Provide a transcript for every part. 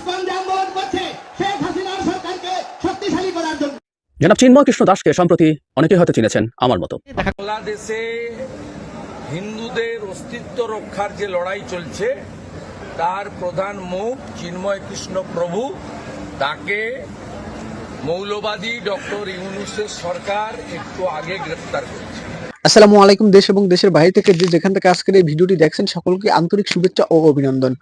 ISKCON আন্দোলন করছে শেখ হাসিনার সরকারকে শক্তিশালী করার জন্য। জনাব চিন্ময় কৃষ্ণ দাসকে সম্প্রতি অনেকেই হয়তো চিনেছেন আমার মতো। বাংলাদেশে হিন্দুদের অস্তিত্ব রক্ষার যে লড়াই চলছে তার প্রধান মুখ চিন্ময় কৃষ্ণ প্রভু। তাকে মৌলবাদী ডক্টর ইউনুসের সরকার একটু আগে গ্রেফতার করেছে। আসসালামু আলাইকুম দেশ এবং দেশের বাইরে থেকে যে যেখান থেকে আজকের এই ভিডিওটি দেখছেন সকলকে আন্তরিক শুভেচ্ছা ও অভিনন্দন।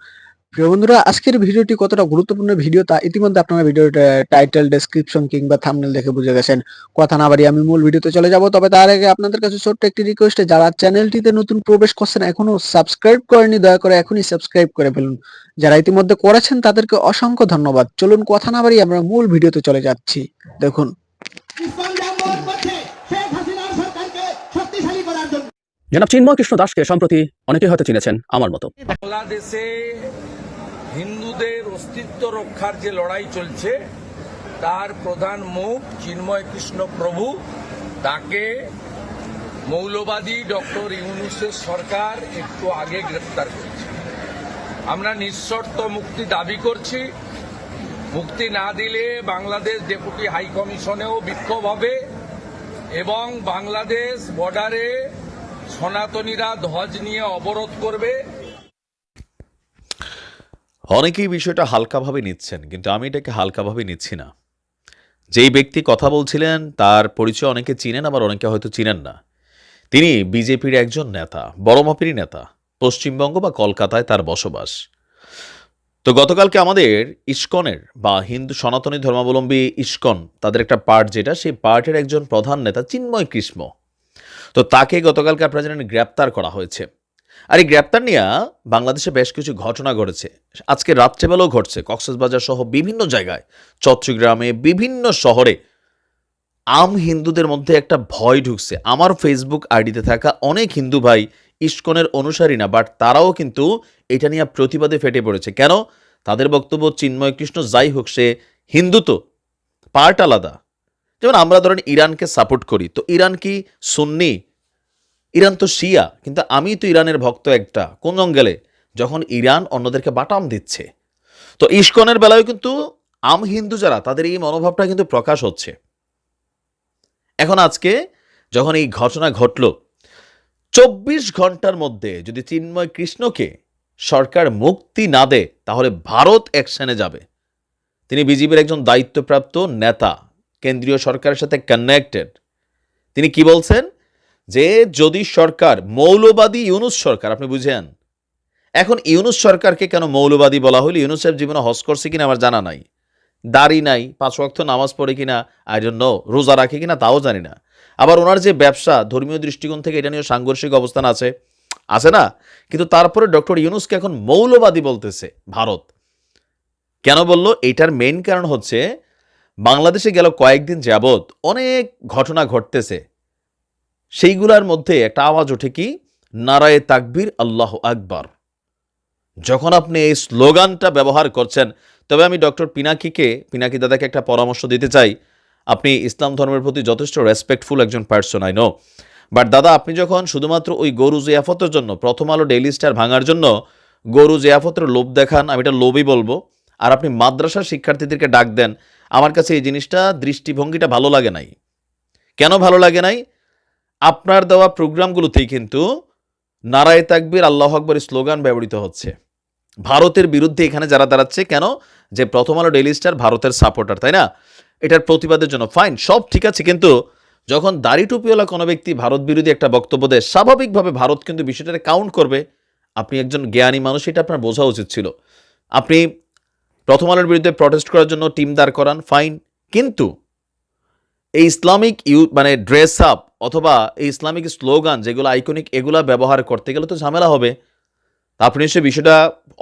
প্রিয় বন্ধুরা আজকের ভিডিওটি কতটা গুরুত্বপূর্ণ ভিডিও তা ইতিমধ্যে আপনারা ভিডিওর টাইটেল ডেসক্রিপশন কিংবা থাম্বনেল দেখে বুঝে গেছেন। কথা না বাড়ি আমি মূল ভিডিওতে চলে যাব। তবে তার আগে আপনাদের কাছে ছোট্ট একটি রিকোয়েস্ট যারা চ্যানেলটিতে নতুন প্রবেশ করছেন এখনও সাবস্ক্রাইব করেনি দয়া করে এখনই সাবস্ক্রাইব করে ফেলুন। যারা ইতিমধ্যে করেছেন তাদেরকে অসংখ্য ধন্যবাদ। চলুন কথা না বাড়ি আমরা মূল ভিডিওতে চলে যাচ্ছি। দেখুন। জনাব চিন্ময় কৃষ্ণ দাসকে সম্প্রতি অনেকেই হয়তো চিনেছেন আমার মতো। বাংলাদেশে হিন্দুদের অস্তিত্ব রক্ষার যে লড়াই চলছে, তার প্রধান মুখ চিন্ময় কৃষ্ণ প্রভু। তাকে মৌলবাদী ডক্টর ইউনুসের সরকার একটু আগে গ্রেপ্তার করেছে। আমরা নিঃশর্ত মুক্তি দাবি করছি। মুক্তি না দিলে বাংলাদেশ ডেপুটি হাই কমিশনেও বিক্ষোভ হবে এবং বাংলাদেশ বর্ডারে সনাতনীরা ধ্বজ নিয়ে অবরোধ করবে। অনেকেই বিষয়টা হালকাভাবে নিচ্ছেন, কিন্তু আমি এটাকে হালকাভাবে নিচ্ছি না। যেই ব্যক্তি কথা বলছিলেন, তার পরিচয় অনেকে চিনেন, আবার অনেকে হয়তো চিনেন না। তিনি বিজেপির একজন নেতা, বড় মাপেরই নেতা, পশ্চিমবঙ্গ বা কলকাতায় তার বসবাস। তো গতকালকে আমাদের ইস্কনের বা হিন্দু সনাতনী ধর্মাবলম্বী ইস্কন, তাদের একটা পার্ট যেটা, সেই পার্টের একজন প্রধান নেতা চিন্ময় কৃষ্ণ। তো তাকে গতকালকে আপনারা জানেন গ্রেপ্তার করা হয়েছে। আর এই গ্রেপ্তার নিয়ে বাংলাদেশে বেশ কিছু ঘটনা ঘটেছে। আজকে রাত্রেবেলাও ঘটছে। কক্সবাজার সহ বিভিন্ন জায়গায়, চট্টগ্রামে বিভিন্ন শহরে আম হিন্দুদের মধ্যে একটা ভয় ঢুকছে। আমার ফেসবুক আইডিতে থাকা অনেক হিন্দু ভাই ইস্কনের অনুসারী না বাট তারাও কিন্তু এটা নিয়ে প্রতিবাদে ফেটে পড়েছে। কেন? তাদের বক্তব্য চিন্ময় কৃষ্ণ, যাই হোক সে হিন্দু তো, পার্ট আলাদা। যেমন আমরা ধরেন ইরানকে সাপোর্ট করি, তো ইরান কি সুন্নি? ইরান তো শিয়া, কিন্তু আমি তো ইরানের ভক্ত একটা। কোন অঙ্গেলে যখন ইরান অন্যদেরকে বাটাম দিচ্ছে। তো ইস্কনের বেলায় কিন্তু আম হিন্দু যারা, তাদের এই মনোভাবটা কিন্তু প্রকাশ হচ্ছে। এখন আজকে যখন এই ঘটনা ঘটল, চব্বিশ ঘণ্টার মধ্যে যদি চিন্ময় কৃষ্ণকে সরকার মুক্তি না দেয়, তাহলে ভারত অ্যাকশনে যাবে। তিনি বিজেপির একজন দায়িত্বপ্রাপ্ত নেতা, কেন্দ্রীয় সরকারের সাথে কানেক্টেড তিনি কি বলছেন? যে যদি সরকার মৌলবাদী ইউনুস সরকার, আপনি বুঝেন? এখন ইউনুস সরকারকে কেন মৌলবাদী বলা হলো? ইউনুস সাহেব জীবনে হজ করছে কিনা আমার জানা নাই। দাড়ি নাই, পাঁচ ওয়াক্ত নামাজ পড়ে কিনা আই জন্য রোজা রাখে কিনা তাও জানি না। আবার ওনার যে ব্যবসা, ধর্মীয় দৃষ্টিকোণ থেকে এটা নিয়ে সাংঘর্ষিক অবস্থান আছে আছে না? কিন্তু তারপরে ডক্টর ইউনুসকে এখন মৌলবাদী বলতেছে ভারত। কেন বলল? এটার মেইন কারণ হচ্ছে, বাংলাদেশে গেল কয়েকদিন যাবৎ অনেক ঘটনা ঘটতেছে। সেইগুলোর মধ্যে একটা আওয়াজ ওঠে কি? নারায়ে তাকবির, আল্লাহ আকবার। যখন আপনি এই স্লোগানটা ব্যবহার করছেন, তবে আমি ডক্টর পিনাকিকে, পিনাকি দাদাকে একটা পরামর্শ দিতে চাই। আপনি ইসলাম ধর্মের প্রতি যথেষ্ট রেসপেক্টফুল একজন পার্সন আই নো বাট দাদা, আপনি যখন শুধুমাত্র ওই গরু জিয়াফতের জন্য, প্রথম আলো ডেইলি স্টার ভাঙার জন্য গরু জিয়াফতের লোভ দেখান, আমি এটা লোভই বলব, আর আপনি মাদ্রাসার শিক্ষার্থীদেরকে ডাক দেন, আমার কাছে এই জিনিসটা দৃষ্টিভঙ্গিটা ভালো লাগে নাই। কেন ভালো লাগে নাই? আপনার দেওয়া প্রোগ্রামগুলোতেই কিন্তু নারায় তাকবীর, আল্লাহ আকবর স্লোগান ব্যবহৃত হচ্ছে। ভারতের বিরুদ্ধে এখানে যারা দাঁড়াচ্ছে, কেন? যে প্রথম আলো ডেইলি স্টার ভারতের সাপোর্টার, তাই না? এটার প্রতিবাদের জন্য। ফাইন, সব ঠিক আছে, কিন্তু যখন দাড়ি টুপিওয়ালা কোনো ব্যক্তি ভারত বিরোধী একটা বক্তব্য দেয়, স্বাভাবিকভাবে ভারত কিন্তু বিষয়টাকে কাউন্ট করবে। আপনি একজন জ্ঞানী মানুষ, এটা আপনার বোঝা উচিত ছিল। আপনি প্রথম আলোর বিরুদ্ধে প্রটেস্ট করার জন্য টিম দাঁড় করান, ফাইন। কিন্তু এই ইসলামিক ইউ মানে ড্রেস আপ অথবা এই ইসলামিক স্লোগান যেগুলো আইকনিক এগুলা ব্যবহার করতে গেলে তো ঝামেলা হবে। আপনি সে বিষয়টা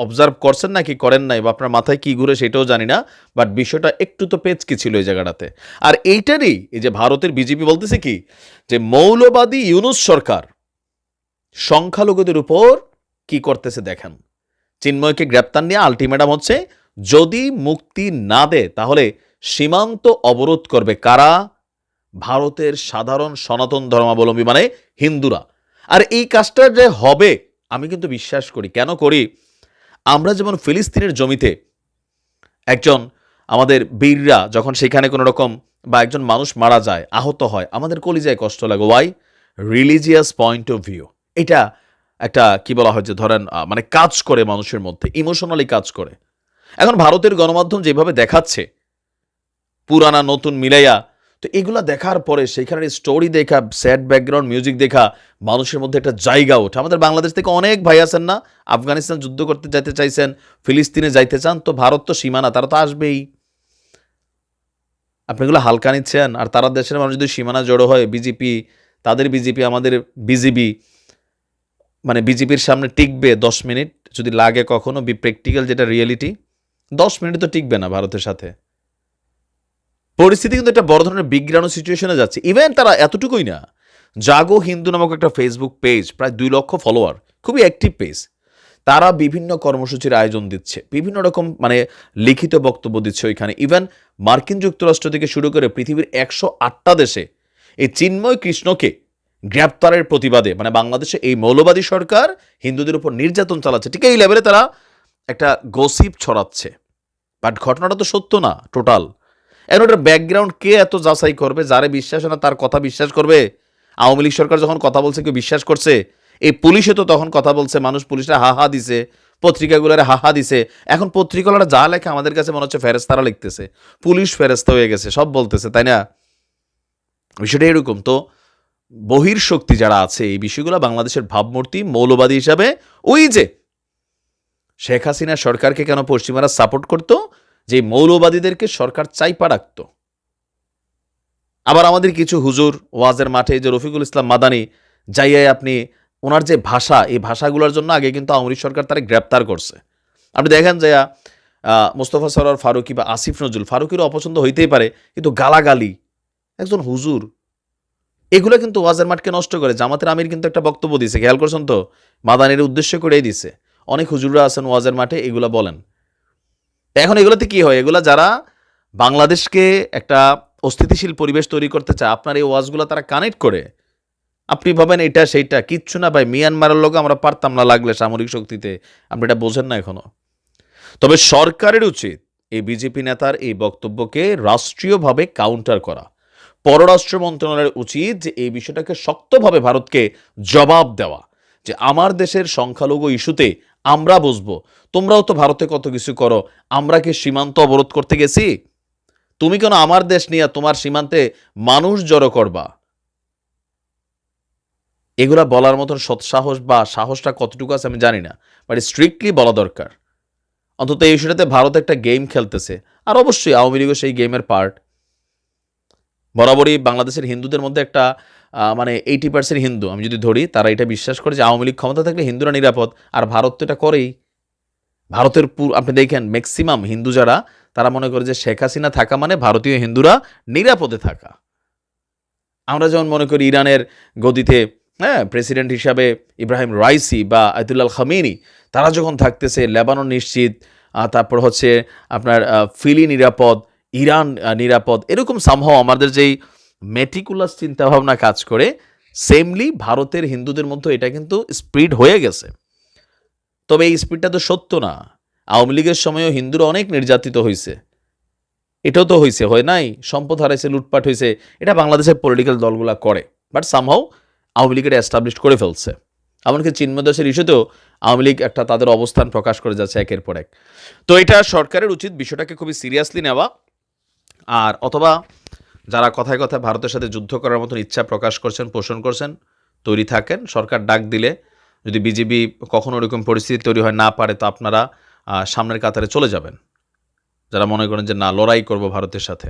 অবজার্ভ করছেন নাকি করেন নাই বা আপনার মাথায় কি ঘুরে সেটাও জানি না বাট বিষয়টা একটু তো পেচকি ছিল এই জায়গাটাতে। আর এইটারই এই যে ভারতের বিজেপি বলতেছে কি, যে মৌলবাদী ইউনুস সরকার সংখ্যালঘুদের উপর কি করতেছে দেখেন। চিন্ময়কে গ্রেপ্তার নিয়ে আলটিমেটাম হচ্ছে, যদি মুক্তি না দেয় তাহলে সীমান্ত অবরোধ করবে কারা? ভারতের সাধারণ সনাতন ধর্মাবলম্বী মানে হিন্দুরা। আর এই কাজটা যে হবে, আমি কিন্তু বিশ্বাস করি। কেন করি? আমরা যেমন ফিলিস্তিনের জমিতে একজন আমাদের বীররা যখন সেখানে কোনো রকম বা একজন মানুষ মারা যায়, আহত হয়, আমাদের কলিজায় কষ্ট লাগে। Why religious point of view এটা একটা কি বলা হয় যে ধরেন মানে কাজ করে মানুষের মধ্যে ইমোশনালি কাজ করে। এখন ভারতের গণমাধ্যম যেভাবে দেখাচ্ছে, পুরানা নতুন মিলাইয়া তো এগুলা দেখার পরে সেইখানের স্টোরি দেখা স্যাড ব্যাকগ্রাউন্ড মিউজিক দেখা, মানুষের মধ্যে একটা জায়গা ওঠে। আমাদের বাংলাদেশ থেকে অনেক ভাই আছেন না? আফগানিস্তান যুদ্ধ করতে যেতে চাইছেন, ফিলিস্তিনে যাইতে চান, তো ভারত তো সীমানা, তারা তো আসবেই। আপনি এগুলো হালকা নিচ্ছেন, আর তারা দেশের মানুষ যদি সীমানা জড়ো হয় বিজেপি তাদের বিজেপি আমাদের বিজেপি মানে বিজেপির সামনে টিকবে দশ মিনিট, যদি লাগে কখনো বি প্র্যাকটিক্যাল যেটা রিয়েলিটি দশ মিনিট তো টিকবে না ভারতের সাথে। পরিস্থিতি কিন্তু একটা বড় ধরনের বিগ্রানো সিচুয়েশনে যাচ্ছে। ইভেন তারা এতটুকুই না। জাগো হিন্দু নামক একটা ফেসবুক পেজ প্রায় দুই লক্ষ ফলোয়ার খুবই অ্যাক্টিভ পেজ তারা বিভিন্ন কর্মসূচির আয়োজন দিচ্ছে। বিভিন্ন রকম মানে লিখিত বক্তব্য দিচ্ছে ওইখানে। ইভেন মার্কিন যুক্তরাষ্ট্র থেকে শুরু করে পৃথিবীর একশো আটটা দেশে এই চিন্ময় কৃষ্ণকে গ্রেপ্তারের প্রতিবাদে মানে বাংলাদেশে এই মৌলবাদী সরকার হিন্দুদের উপর নির্যাতন চালাচ্ছে। ঠিক এই লেভেলে তারা একটা গসিপ ছড়াচ্ছে। বাট ঘটনাটা তো সত্য না টোটাল এখন ওটার ব্যাকগ্রাউন্ড কে এত যাচাই করবে? যারে বিশ্বাস না, তার কথা বিশ্বাস করবে? আওয়ামী লীগ সরকার যখন কথা বলছে, কেউ বিশ্বাস করছে? এই পুলিশে তো তখন কথা বলছে, মানুষ পুলিশরা হা হা দিছে, পত্রিকাগুলোরে হা হা দিছে। এখন পত্রিকাগুলোরা যা লেখে, আমাদের কাছে মনে হচ্ছে ফেরেস্তারা লিখতেছে। পুলিশ ফেরেস্তা হয়ে গেছে, সব বলতেছে, তাই না? বিষয়টা এরকম। তো বহির শক্তি যারা আছে, এই বিষয়গুলো বাংলাদেশের ভাবমূর্তি, মৌলবাদী হিসাবে, ওই যে শেখ হাসিনা সরকারকে কেন পশ্চিমারা সাপোর্ট করতো? যে মৌলবাদীদেরকে সরকার চাইপা রাখতো আবার আমাদের কিছু হুজুর ওয়াজের মাঠে যে রফিকুল ইসলাম মাদানি, যাইয়াই আপনি ওনার যে ভাষা, এই ভাষাগুলোর জন্য আগে কিন্তু আওয়ামী সরকার তারা গ্রেপ্তার করছে। আপনি দেখেন যে মোস্তফা সরার ফারুকি বা আসিফ নজরুল, ফারুকিরও অপছন্দ হইতেই পারে, কিন্তু গালাগালি, একজন হুজুর, এগুলো কিন্তু ওয়াজের মাঠকে নষ্ট করে। জামাতের আমির কিন্তু একটা বক্তব্য দিছে খেয়াল করছেন তো? মাদানির উদ্দেশ্য করেই দিছে। অনেক হুজুররা আছেন ওয়াজের মাঠে, এগুলো বলেন। এখন এগুলোতে কি হয়? এগুলা যারা বাংলাদেশকে একটা অস্থিতিশীল পরিবেশ তৈরি করতে চায়, আপনার এই ওয়াজগুলো তারা কানেক্ট করে। আপনি ভাবেন এটা সেইটা, কিচ্ছু না ভাই, মিয়ানমারের লোক আমরা পারতাম না লাগলে সামরিক শক্তিতে। আপনি এটা বোঝেন না এখনও। তবে সরকারের উচিত এই বিজেপি নেতার এই বক্তব্যকে রাষ্ট্রীয়ভাবে কাউন্টার করা। পররাষ্ট্র মন্ত্রণালয়ের উচিত যে এই বিষয়টাকে শক্তভাবে ভারতকে জবাব দেওয়া। যে আমার দেশের সংখ্যালঘু ইস্যুতে আমরা বুঝব। তোমরাও তো ভারতে কত কিছু করো। আমরা কি সীমান্ত অবরোধ করতে গেছি? তুমি কেন আমার দেশ নিয়ে তোমার সীমান্তে মানুষ জড়ো করবা? এগুলা বলার মতন সৎসাহস বা সাহসটা কতটুকু আছে আমি জানি না বাট স্ট্রিক্টলি বলা দরকার। অন্তত এই ইস্যুটাতে ভারত একটা গেম খেলতেছে, আর অবশ্যই আওয়ামী লীগও সেই গেমের পার্ট বরাবরই বাংলাদেশের হিন্দুদের মধ্যে একটা মানে এইটি পার্সেন্ট হিন্দু। আমি যদি ধরি, তারা এটা বিশ্বাস করে যে আওয়ামী লীগ ক্ষমতা থাকলে হিন্দুরা নিরাপদ, আর ভারত তো এটা করেই। ভারতের পুর আপনি দেখেন ম্যাক্সিমাম হিন্দু যারা, তারা মনে করে যে শেখ হাসিনা থাকা মানে ভারতীয় হিন্দুরা নিরাপদে থাকা। আমরা যেমন মনে করি ইরানের গদিতে হ্যাঁ প্রেসিডেন্ট হিসাবে ইব্রাহিম রাইসি বা আয়তুল্লাহ খামিনি তারা যখন থাকতেছে, লেবানন নিশ্চিত তারপর হচ্ছে আপনার ফিলি নিরাপদ, ইরান নিরাপদ, এরকম সামহাও আমাদের যেই মেটিকুলাস চিন্তাভাবনা কাজ করে সেমলি ভারতের হিন্দুদের মধ্যে এটা কিন্তু স্প্রিড হয়ে গেছে। তবে এই স্পিডটা তো সত্য না। আওয়ামী লীগের সময়ও হিন্দুরা অনেক নির্যাতিত হয়েছে এটাও তো হয়েছে হয় নাই? সম্পদ হারাইছে, লুটপাট হয়েছে এটা বাংলাদেশের পলিটিক্যাল দলগুলা করে। বাট সামহাও আওয়ামী লীগ এটা এস্টাবলিশ করে ফেলছে। এমনকি চিন্ময় দাসের ইস্যুতেও আওয়ামী লীগ একটা তাদের অবস্থান প্রকাশ করে যাচ্ছে একের পর এক। তো এটা সরকারের উচিত বিষয়টাকে খুবই সিরিয়াসলি নেওয়া। আর অথবা যারা কথায় কথায় ভারতের সাথে যুদ্ধ করার মতন ইচ্ছা প্রকাশ করছেন, পোষণ করছেন, তৈরি থাকেন, সরকার ডাক দিলে যদি বিজেপি কখনো ওরকম পরিস্থিতি তৈরি হয় না পারে, তো আপনারা সামনের কাতারে চলে যাবেন। যারা মনে করেন যে না, লড়াই করব ভারতের সাথে।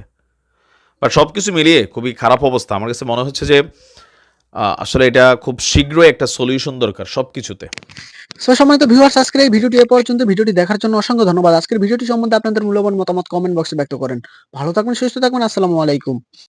বাট সব কিছু মিলিয়ে খুবই খারাপ অবস্থা। আমার কাছে মনে হচ্ছে যে আসলে এটা খুব শীঘ্রই একটা সলিউশন দরকার সব কিছুতে সো সময় তো ভিউয়ার্স আজকের এই ভিডিওটি এ পর্যন্ত। ভিডিওটি দেখার জন্য অসংখ্য ধন্যবাদ। আজকের ভিডিওটি সম্বন্ধে আপনাদের মূল্যবান মতামত কমেন্ট বক্সে ব্যক্ত করেন। ভালো থাকবেন, সুস্থ থাকবেন। আসসালামু আলাইকুম।